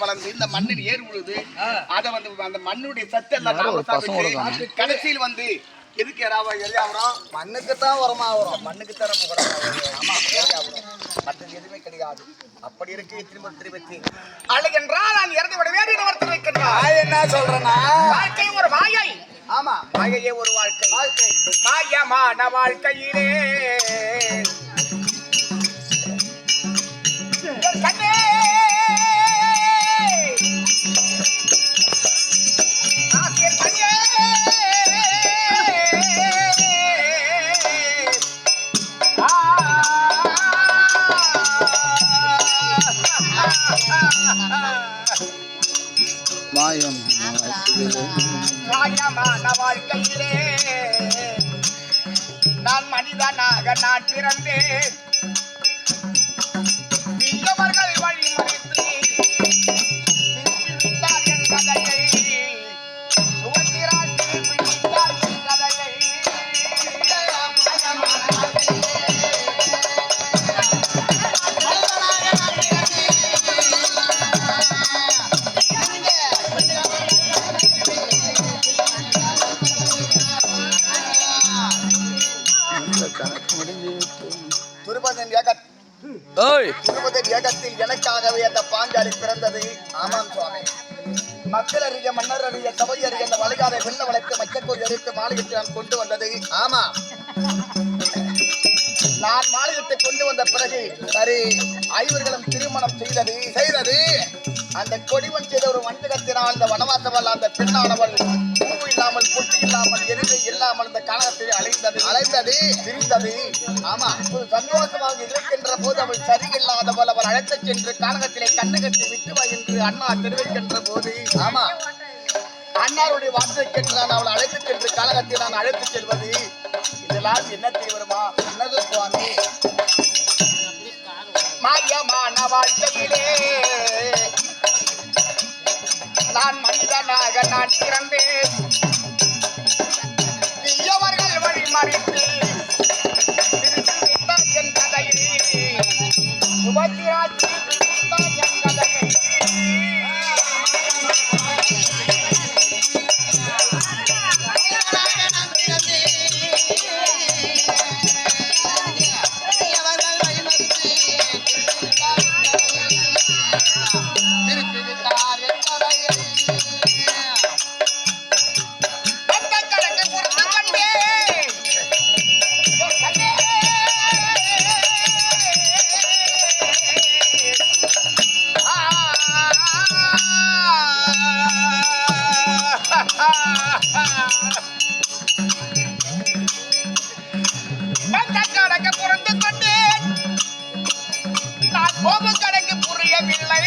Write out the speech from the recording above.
வளர்ந்து இந்த மண்ணில் ஏறு விழுது அதை வந்து அந்த மண்ணுடைய சத்து எல்லாம் கடைசியில் வந்து எதுக்கு எறாவா எரியாவரம் மண்ணுக்கு தான் உரமா வரும். மண்ணுக்கு தர ஆமா எரியாவரம் மற்றது எதுவுமே கிடையாது. அப்படி இருக்கு திரும்ப திருப்பி. அழகென்றால் நான் இறந்து விட வேண்டிய ஒருத்தர் வைக்கின்றார் நான் என்ன சொல்றேன்னா வாழ்க்கை ஒரு மாயை. ஆமா மாயையே ஒரு வாழ்க்கை. வாழ்க்கை. மாயமான வாழ்க்கையிலே மாயம். மாயமான வாழ்க்கையிலே நான் மனிதனாக நான் பிறந்தேன். துருபதன் ஏகத் துருபதன் ஏகத்தில் எனக்காகவே அந்த பாஞ்சாலி பிறந்தது. ஆமாம் சுவாமி. மக்கள் அறிய மன்னர் அறிய சபை அறிய அந்த வளைகாதை வெள்ள வளைத்து மச்சக்கோய் அரித்து மாளிகைக்கு நான் கொண்டு வந்தது. ஆமா நான் மாளிகத்தை கொண்டு வந்த பிறகு சரி ஐவர்களும் திருமணம் செய்தது. செய்தது. அந்த கொடிவன் செய்த ஒரு வஞ்சகத்தினால் அந்த வனவாசவல் அந்த பெண்ணானவள் இல்லாமல் பொட்டு இல்லாமல் எருது இல்லாமல் இந்த காலத்தில் அலைந்தது அலைந்தது திரிந்தது ஆமா. ஒரு சந்தோஷமாக இருக்கின்ற போது அவள் சரியில்லாதவள் அவள் அழைத்துச் சென்று கானகத்திலே கண்ணு கட்டி விட்டு வா என்று அண்ணா தெரிவிக்கின்ற போது ஆமா. அண்ணாருடைய வார்த்தை கேட்டு நான் அவளை அழைத்துச் சென்று காலகத்தில் நான் அழைத்துச் செல்வது. இதெல்லாம் என்ன தீவிரமா? என்னது சுவாமி? மாயமான வாழ்க்கையிலே நான் மகனாக நான் பிறந்தேன் தீயவர்கள் வழி மறித்து என் கதையில் சுபத்திரா என் கதையில் கணக்கு புரிந்து கொண்டேன். நான் போகும் கணக்கு புரியவில்லை